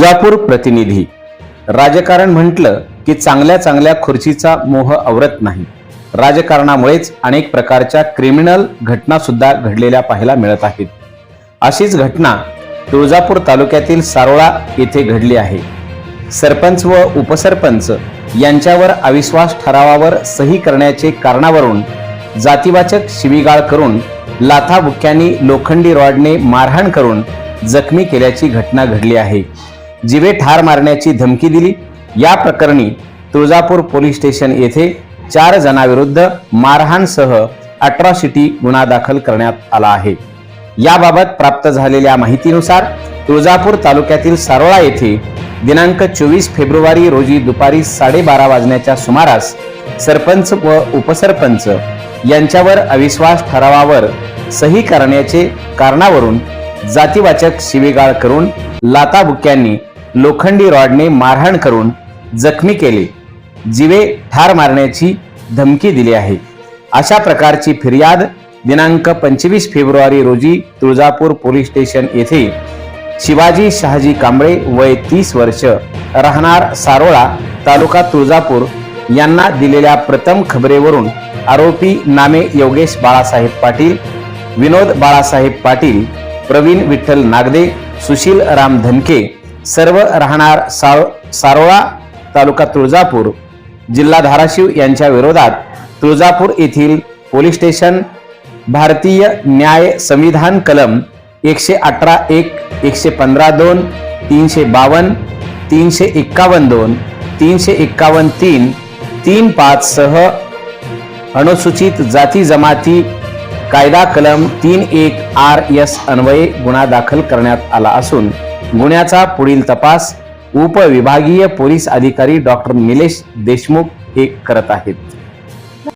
तुळजापूर प्रतिनिधी. राजकारण म्हटलं की चांगल्या चांगल्या खुर्चीचा मोह आवरत नाही. राजकारणामुळेच अनेक प्रकारच्या क्रिमिनल घटना सुद्धा घडलेल्या पाहायला मिळत आहेत. अशीच घटना तुळजापूर तालुक्यातील सारोळा येथे घडली आहे. सरपंच व उपसरपंच यांच्यावर अविश्वास ठरावावर सही करण्याचे कारणावरून जातीवाचक शिवीगाळ करून लाथाबुक्यांनी लोखंडी रॉडने मारहाण करून जखमी केल्याची घटना घडली आहे. जिवे ठार मारण्याची धमकी दिली. या प्रकरणी तुळजापूर पोलीस स्टेशन येथे चार जणांविरुद्ध मारहाणसह अट्रॉसिटी गुन्हा दाखल करण्यात आला आहे. याबाबत प्राप्त झालेल्या माहितीनुसार तुळजापूर तालुक्यातील सारोळा येथे दिनांक चोवीस फेब्रुवारी रोजी दुपारी साडेबारा वाजण्याच्या सुमारास सरपंच व उपसरपंच यांच्यावर अविश्वास ठरावावर सही करण्याचे कारणावरून जातीवाचक शिवीगाळ करून लाताबुक्यांनी लोखंडी रॉडने मारहाण करून जखमी केले. जिवे ठार मारण्याची धमकी दिली आहे. अशा प्रकारची फिर्याद दिनांक पंचवीस फेब्रुवारी रोजी तुळजापूर पोलीस स्टेशन येथे शिवाजी शहाजी कांबळे वय तीस वर्ष राहणार सारोळा तालुका तुळजापूर यांना दिलेल्या प्रथम खबरेवरून आरोपी नामे योगेश बाळासाहेब पाटील विनोद बाळासाहेब पाटील प्रवीण विठ्ठल नागदे सुशील राम धनके सर्व राहणार साव सारोळा तालुका तुळजापूर. जिल्हा धाराशिव यांच्या विरोधात तुळजापूर येथील पोलीस स्टेशन भारतीय न्याय संविधान कलम एकशे अठरा एक एकशे पंधरा दोन तीनशे बावन्न तीनशे एक्कावन्न दोन तीनशे एक्कावन्न तीन तीन पाच सह अनुसूचित जाती जमाती कायदा कलम तीन एक आर एस अन्वये गुन्हा दाखल करण्यात आला असून गुन्ह्याचा पुढील तपास उपविभागीय पोलीस अधिकारी डॉक्टर निलेश देशमुख हे करत आहेत.